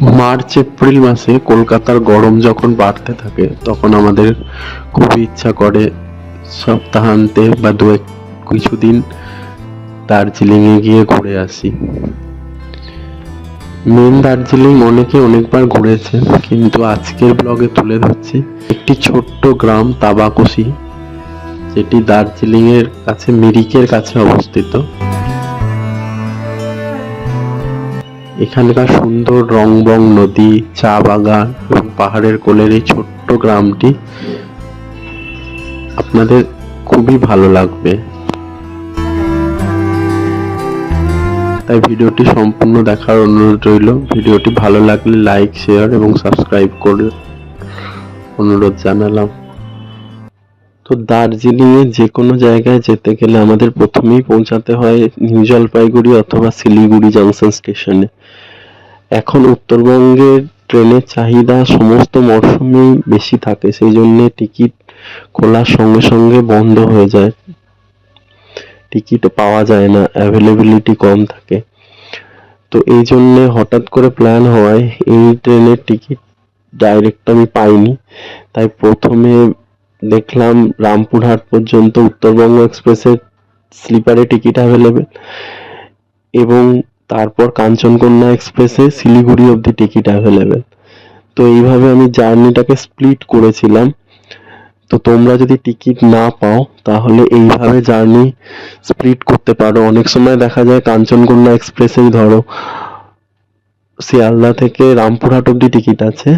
March, April মাসে কলকাতার গরম যখন বাড়তে থাকে, তখন আমাদের খুবই ইচ্ছা করে সপ্তাহান্তে বা দু এক কিছুদিন দার্জিলিংয়ে গিয়ে ঘুরে আসি। মেন দার্জিলিং অনেকে অনেকবার ঘুরেছে, কিন্তু আজকের ব্লগে তুলে ধরছি একটি ছোট্ট গ্রাম তাবাকুশি, যেটি দার্জিলিং এর কাছে, মিরিকের কাছে অবস্থিত। এখানকার সুন্দর রং রংবং নদী, চা বাগান এবং পাহাড়ের কোলের এই ছোট্ট গ্রামটি আপনাদের খুবই ভালো লাগবে। তাই ভিডিওটি সম্পূর্ণ দেখার অনুরোধ রইল। ভিডিওটি ভালো লাগলে লাইক, শেয়ার এবং সাবস্ক্রাইব করে অনুরোধ জানালাম। তো দার্জিলিংয়ে যে কোনো জায়গায় যেতে গেলে আমাদের প্রথমেই পৌঁছাতে হয় নিউ জলপাইগুড়ি অথবা শিলিগুড়ি জংশন স্টেশনে। এখন উত্তরবঙ্গের ট্রেনের চাহিদা সমস্ত মরশুমেই বেশি থাকে, সেই জন্যে টিকিট খোলার সঙ্গে সঙ্গে বন্ধ হয়ে যায়। টিকিট পাওয়া যায় না অ্যাভেলেবিলিটি কম থাকে। তো এই জন্যে হঠাৎ করে প্ল্যান হওয়ায় এই ট্রেনের টিকিট ডাইরেক্ট আমি পাইনি। তাই প্রথমে দেখলাম রামপুরহাট পর্যন্ত উত্তরবঙ্গ এক্সপ্রেসের স্লিপারে টিকিট অ্যাভেলেবেল এবং তারপর কাঞ্চনকন্যা এক্সপ্রেসে শিলিগুড়ি অবধি টিকিট অ্যাভেলেবেল তো এইভাবে আমি জার্নিটাকে স্প্লিট করেছিলাম। তো তোমরা যদি টিকিট না পাও, তাহলে এইভাবে জার্নি স্প্লিট করতে পারো। অনেক সময় দেখা যায় কাঞ্চনকন্যা এক্সপ্রেসেই ধরো, শিয়ালদা থেকে রামপুরহাট অবধি টিকিট আছে,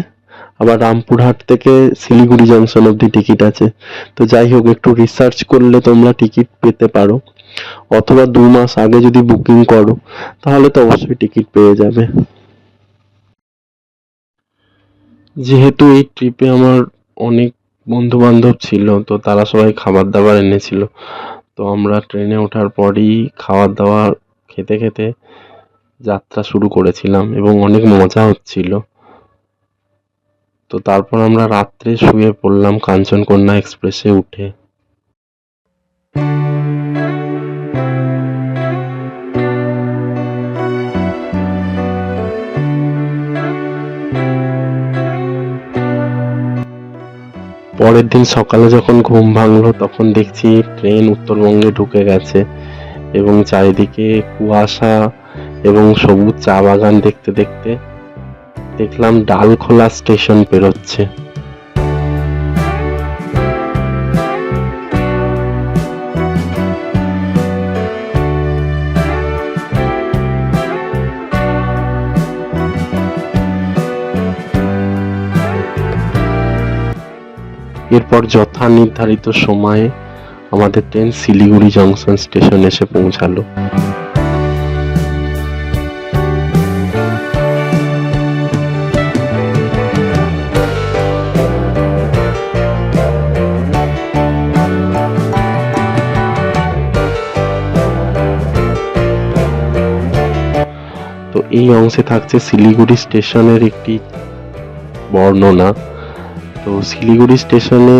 আবার রামপুরহাট থেকে শিলিগুড়ি জংশন অবধি টিকিট আছে। তো যাই হোক, একটু রিসার্চ করলে তোমরা টিকিট পেতে পারো। অথবা দু মাস আগে যদি বুকিং করো, তাহলে তো অবশ্যই টিকিট পেয়ে যাবে। যেহেতু এই ট্রিপে আমার অনেক বন্ধু বান্ধব ছিল, তো তারা সবাই খাবার দাবার এনেছিল। তো আমরা ট্রেনে ওঠার পরই খাবার দাবার খেতে খেতে যাত্রা শুরু করেছিলাম এবং অনেক মজা হচ্ছিল। তো তারপর আমরা রাত্রে শুয়ে পড়লাম কাঞ্চনকন্যা এক্সপ্রেসে উঠে। পরের দিন সকালে যখন ঘুম ভাঙলো, তখন দেখছি ট্রেন উত্তরবঙ্গে ঢুকে গেছে এবং চারিদিকে কুয়াশা এবং সবুজ চা বাগান দেখতে দেখতে দেখলাম ডালখোলা স্টেশন পেরোচ্ছে। এরপর যথা নির্ধারিত সময়ে আমাদের ট্রেন শিলিগুড়ি জংশন স্টেশন এসে পৌঁছালো। তো এই অংশে থাকছে শিলিগুড়ি স্টেশনের একটি বর্ণনা। তো শিলিগুড়ি স্টেশনে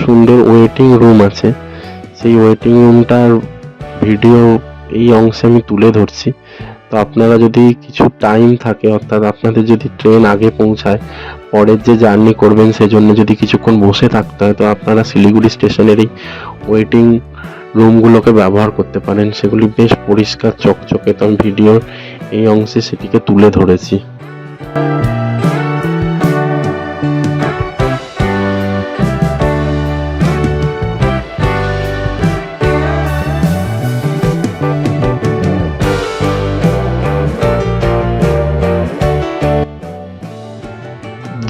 সুন্দর ওয়েটিং রুম আছে। সেই ওয়েটিং রুমটার ভিডিও এই অংশে আমি তুলে ধরছি। তো আপনারা যদি কিছু টাইম থাকে, অর্থাৎ আপনাদের যদি ট্রেন আগে পৌঁছায়, পরের যে জার্নি করবেন সেজন্য যদি কিছুক্ষণ বসে থাকতে হয়, তো আপনারা শিলিগুড়ি স্টেশনের এই ওয়েটিং রুমগুলোকে ব্যবহার করতে পারেন। সেগুলি বেশ পরিষ্কার, চকচকে। তো আমি ভিডিওর এই অংশে সেটিকে তুলে ধরেছি।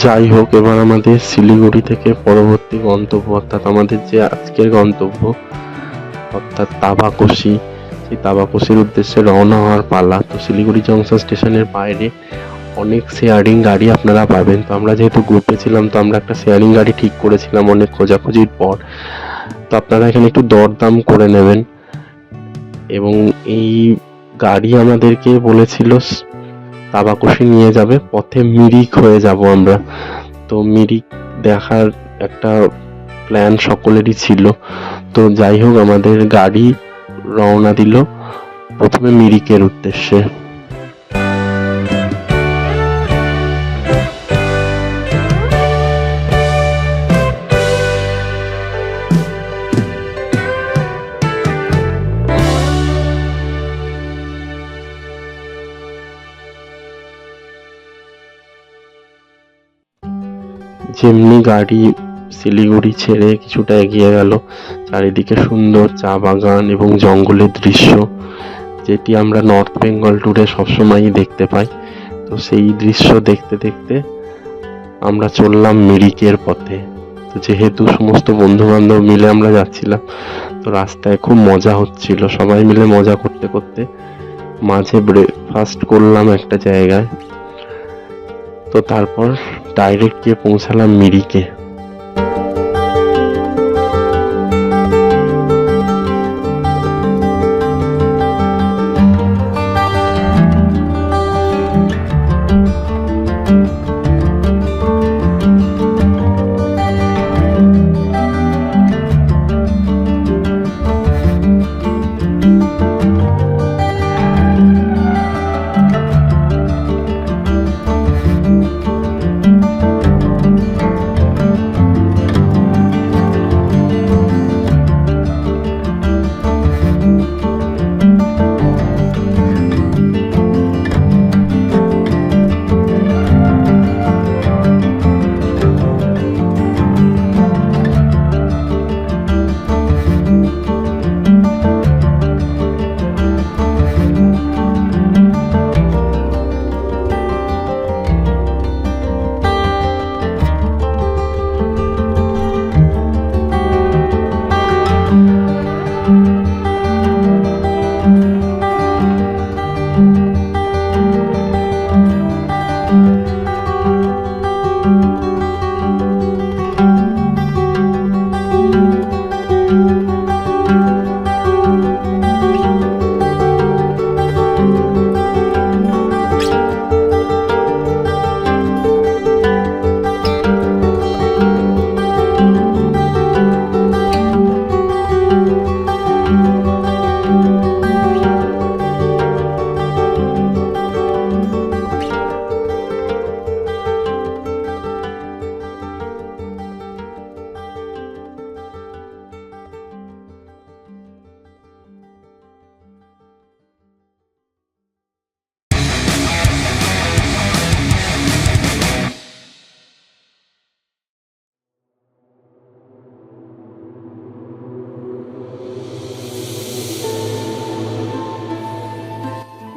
যাই হোক, এবার আমাদের শিলিগুড়ি থেকে পরবর্তী গন্তব্য, অর্থাৎ আমাদের যে আজকের গন্তব্য, অর্থাৎ তাবাকশি, সেই তাবাকশির উদ্দেশ্যে রওনা হওয়ার পালা। তো শিলিগুড়ি জংশন স্টেশনের বাইরে অনেক শেয়ারিং গাড়ি আপনারা পাবেন। তো আমরা যেহেতু গ্রুপে ছিলাম, তো আমরা একটা শেয়ারিং গাড়ি ঠিক করেছিলাম অনেক খোঁজাখুঁজির পর। তো আপনারা এখানে একটু দরদাম করে নেবেন। এবং এই গাড়ি আমাদেরকে বলেছিল তাবাকুশি নিয়ে যাবে, পথে মিরিক হয়ে যাব আমরা। তো মিরিক দেখার একটা প্ল্যান সকলেরই ছিল। তো যাই হোক, আমাদের গাড়ি রওনা দিল প্রথমে মিরিকের উদ্দেশ্যে। যেমনি গাড়ি শিলিগুড়ি ছেড়ে কিছুটা এগিয়ে গেল, চারিদিকে সুন্দর চা বাগান এবং জঙ্গলের দৃশ্য, যেটি আমরা নর্থ বেঙ্গল ট্যুরে সবসময়ই দেখতে পাই। তো সেই দৃশ্য দেখতে দেখতে আমরা চললাম মিরিকের পথে। তো যেহেতু সমস্ত বন্ধু বান্ধব মিলে আমরা যাচ্ছিলাম, তো রাস্তায় খুব মজা হচ্ছিল। সবাই মিলে মজা করতে করতে মাঝে ব্রেকফাস্ট করলাম একটা জায়গায়। তো তারপর ডাইরেক্ট গিয়ে পৌঁছালাম মিরিকে।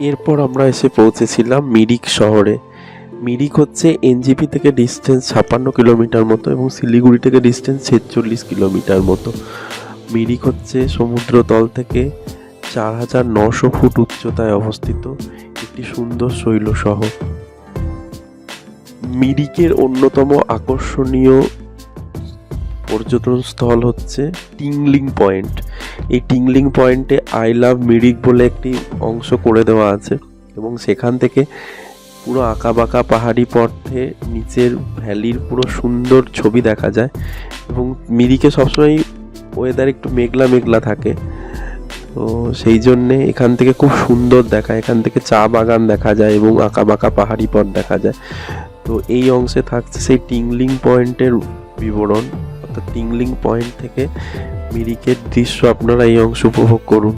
এরপর আমরা এসে পৌঁছেছিলাম মিরিক শহরে। মিরিক হচ্ছে এনজিপি থেকে ডিস্টেন্স ছাপান্ন কিলোমিটার মতো এবং শিলিগুড়ি থেকে ডিস্টেন্স ছেচল্লিশ কিলোমিটার মতো। মিরিক হচ্ছে সমুদ্রতল থেকে চার হাজার নশো ফুট উচ্চতায় অবস্থিত একটি সুন্দর শৈল শহর। মিরিকের অন্যতম আকর্ষণীয় পর্যটন স্থল হচ্ছে টিংলিং পয়েন্ট। এই টিংলিং পয়েন্টে আই লাভ মিরিক বলে একটি অংশ করে দেওয়া আছে এবং সেখান থেকে পুরো আঁকা বাঁকা পাহাড়ি পথে নিচের ভ্যালির পুরো সুন্দর ছবি দেখা যায় এবং মিরিকে সবসময় ওয়েদার একটু মেঘলা মেঘলা থাকে। তো সেই জন্যে এখান থেকে খুব সুন্দর দেখা, এখান থেকে চা বাগান দেখা যায় এবং আঁকা বাঁকা পাহাড়ি পথ দেখা যায়। তো এই অংশে থাকছে সেই টিংলিং পয়েন্টের বিবরণ, অর্থাৎ টিংলিং পয়েন্ট থেকে মিরিকের দৃশ্য আপনারা এই অংশ উপভোগ করুন।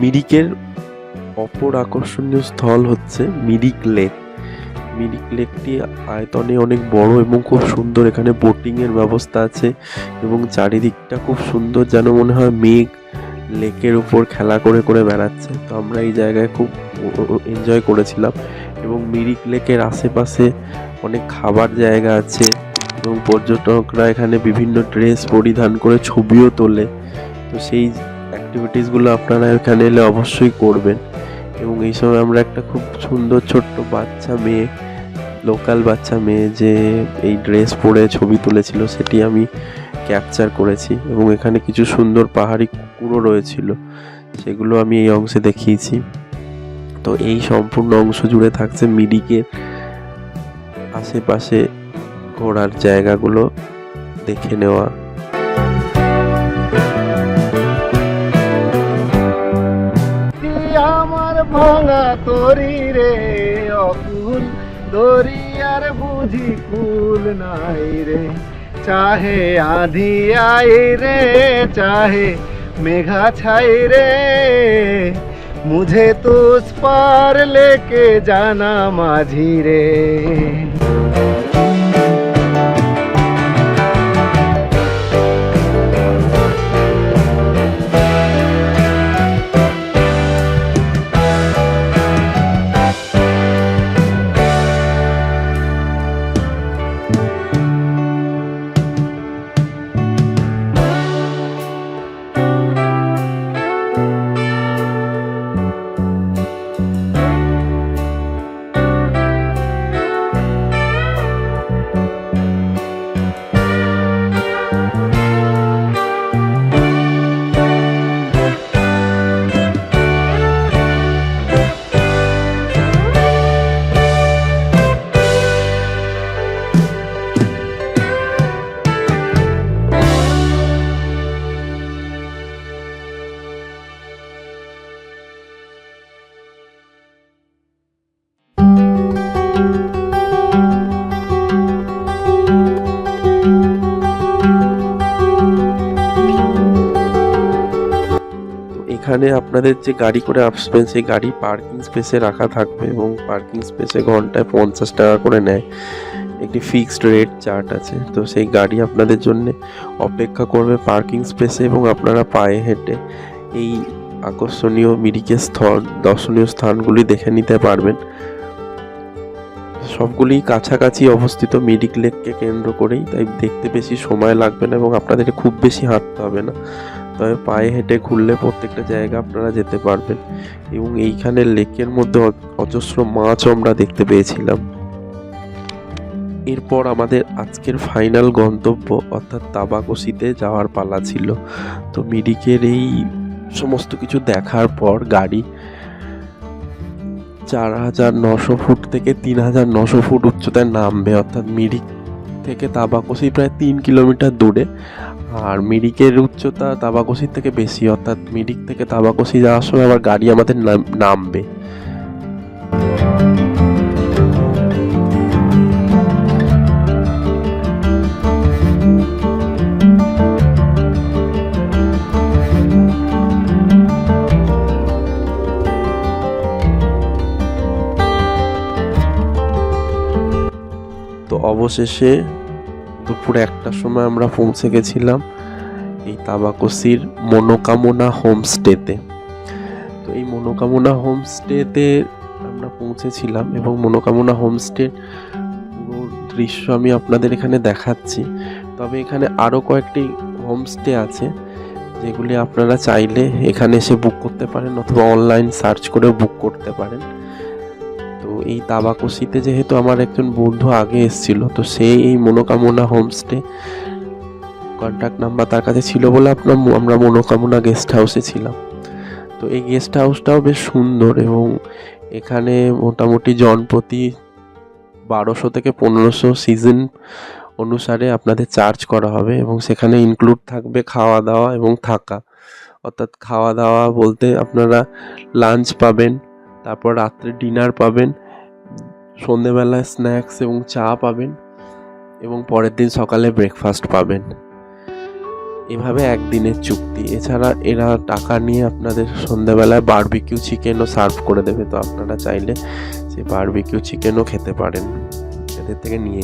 মিরিকের অপর আকর্ষণীয় স্থল হচ্ছে মিরিক লেক। মিরিক লেকটি আয়তনে অনেক বড় এবং খুব সুন্দর। এখানে বোটিং এর ব্যবস্থা আছে এবং চারিদিকটা খুব সুন্দর যেন মনে হয় মেঘ লেকের উপর খেলা করে করে বেড়াচ্ছে। তো আমরা এই জায়গায় খুব এনজয় করেছিলাম এবং মিরিক লেকের আশেপাশে অনেক খাবার জায়গা আছে এবং পর্যটকরা এখানে বিভিন্ন ড্রেস পরিধান করে ছবিও তোলে। তো সেই অ্যাক্টিভিটিসগুলো আপনারা এখানে এলে অবশ্যই করবেন। এবং এই সময় আমরা একটা খুব সুন্দর ছোট্ট বাচ্চা মেয়ে লোকাল বাচ্চা মেয়ে যে এই ড্রেস পরে ছবি তুলেছিল, সেটি আমি ক্যাপচার করেছি। এবং এখানে কিছু সুন্দর পাহাড়ি কুকুরও রয়েছিল, সেগুলো আমি এই অংশে দেখিয়েছি। তো এই সম্পূর্ণ অংশ জুড়ে থাকছে মিরিকের আশেপাশে ঘোরার জায়গাগুলো দেখে নেওয়া। ভাঙা তরি রে, অকুল দরিয়ার বুঝি কুল নাই রে। চাহে আধি আই রে, চাহে মেঘা ছাই রে। মুঝে তো পার লেকে জানা মাঝি রে। এখানে আপনাদের যে গাড়ি করে আসবেন সেই গাড়ি পার্কিং স্পেসে রাখা থাকবে এবং পার্কিং স্পেসে ঘন্টায় পঞ্চাশ টাকা করে নেয়। একটি ফিক্সড রেট চার্ট আছে। তো সেই গাড়ি আপনাদের জন্য অপেক্ষা করবে পার্কিং স্পেসে এবং আপনারা পায়ে হেঁটে এই আকর্ষণীয় মিরিকের স্থল, দর্শনীয় স্থানগুলি দেখে নিতে পারবেন। সবগুলি কাছাকাছি অবস্থিত মিরিক লেককে কেন্দ্র করেই, তাই দেখতে বেশি সময় লাগবে না এবং আপনাদের খুব বেশি হাঁটতে হবে না। তবে পায়ে হেঁটে ঘুরলে প্রত্যেকটা জায়গা আপনারা যেতে পারবেন। এবং এইখানে লেকের মধ্যে অজস্র মাছও আমরা দেখতে পেয়েছিলাম। এরপর আমাদের আজকের ফাইনাল গন্তব্য অর্থাৎ তাবাকসিতে যাওয়ার পালা ছিল। তো মিরিকের এই সমস্ত কিছু দেখার পর গাড়ি চার হাজার নশো ফুট থেকে তিন হাজার নশো ফুট উচ্চতায় নামবে। অর্থাৎ মিরিক থেকে তাবাকসি প্রায় তিন কিলোমিটার দূরে। আর মিরিকের উচ্চতা তাবাকসির থেকে বেশি, অর্থাৎ মিরিক থেকে তাবাকসি যাওয়ার সময় আবার গাড়ি আমাদের নাম- নামবে। তো অবশেষে দুপুর একটার সময় আমরা পৌঁছে গেছিলাম এই তাবাকসির মনোকামনা হোমস্টেতে। তো এই মনোকামনা হোমস্টেতে আমরা পৌঁছেছিলাম এবং মনোকামনা হোমস্টের পুরো দৃশ্য আমি আপনাদের এখানে দেখাচ্ছি। তবে এখানে আরও কয়েকটি হোমস্টে আছে যেগুলি আপনারা চাইলে এখানে এসে বুক করতে পারেন অথবা অনলাইন সার্চ করে বুক করতে পারেন। এই তাবাকসিতে যেহেতু আমার একজন বন্ধু আগে এসেছিল, তো সে এই মনোকামনা হোমস্টে কন্ট্যাক্ট নাম্বার তার কাছে ছিল বলে আপনার আমরা মনোকামনা গেস্ট হাউসে ছিলাম। তো এই গেস্ট হাউসটাও বেশ সুন্দর এবং এখানে মোটামুটি জনপ্রতি বারোশো থেকে পনেরোশো সিজন অনুসারে আপনাদের চার্জ করা হবে এবং সেখানে ইনক্লুড থাকবে খাওয়া দাওয়া এবং থাকা। অর্থাৎ খাওয়া দাওয়া বলতে আপনারা লাঞ্চ পাবেন, তারপর রাত্রে ডিনার পাবেন সন্ধেবেলায় স্ন্যাক্স এবং চা পাবেন এবং পরের দিন সকালে ব্রেকফাস্ট পাবেন। এভাবে একদিনের চুক্তি। এছাড়া এরা টাকা নিয়ে আপনাদের সন্ধ্যাবেলায় বারবিকিউ চিকেনও সার্ভ করে দেবে। তো আপনারা চাইলে সেই বারবিকিউ চিকেনও খেতে পারেন। এদের থেকে নিয়ে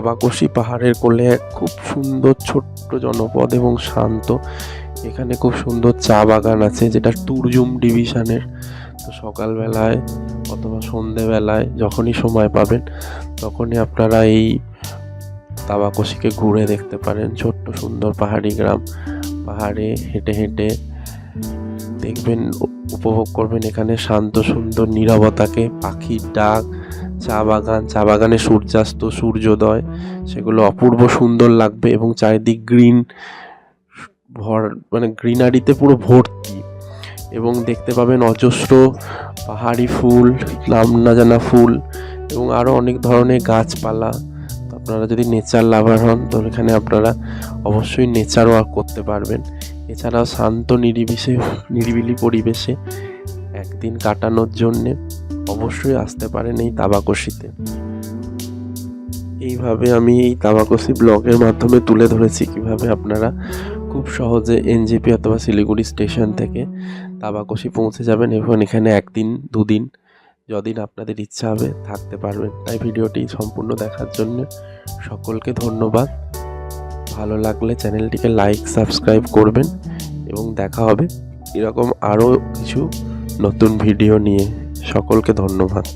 তো তাবাকশি পাহাড়ের কোলে এক খুব সুন্দর ছোট্ট জনপদ এবং শান্ত। এখানে খুব সুন্দর চা বাগান আছে, যেটা ট্যুরজুম ডিভিশনের। তো সকালবেলায় অথবা সন্ধেবেলায় যখনই সময় পাবেন, তখনই আপনারা এই তাবাকশিকে ঘুরে দেখতে পারেন। ছোট্ট সুন্দর পাহাড়ি গ্রাম। পাহাড়ে হেঁটে হেঁটে দেখবেন, উপভোগ করবেন এখানে শান্ত, সুন্দর, নীরবতাকে, পাখির ডাক চা বাগান, চা বাগানে সূর্যাস্ত, সূর্যোদয়, সেগুলো অপূর্ব সুন্দর লাগবে এবং চারিদিক গ্রিন, ভর মানে গ্রিনারিতে পুরো ভর্তি। এবং দেখতে পাবেন অজস্র পাহাড়ি ফুল নাম না জানা ফুল এবং আরও অনেক ধরনের গাছপালা। আপনারা যদি নেচার লাভার হন তো এখানে আপনারা অবশ্যই নেচার ওয়ার্ক করতে পারবেন। এছাড়াও শান্ত নিরিবিশে নিরিবিলি পরিবেশে একদিন কাটানোর জন্যে। অবশ্যই আসতে পারেন এই তাবাকশিতে এইভাবে আমি এই তাবাকশি ব্লগের মাধ্যমে তুলে ধরেছি কীভাবে আপনারা খুব সহজে এনজেপি অথবা শিলিগুড়ি স্টেশন থেকে তাবাকশি পৌঁছে যাবেন এবং এখানে একদিন, দুদিন, যদিন আপনাদের ইচ্ছা হবে থাকতে পারবেন। তাই ভিডিওটি সম্পূর্ণ দেখার জন্য সকলকে ধন্যবাদ। ভালো লাগলে চ্যানেলটিকে লাইক, সাবস্ক্রাইব করবেন এবং দেখা হবে এরকম আরও কিছু নতুন ভিডিও নিয়ে। সকলকে ধন্যবাদ।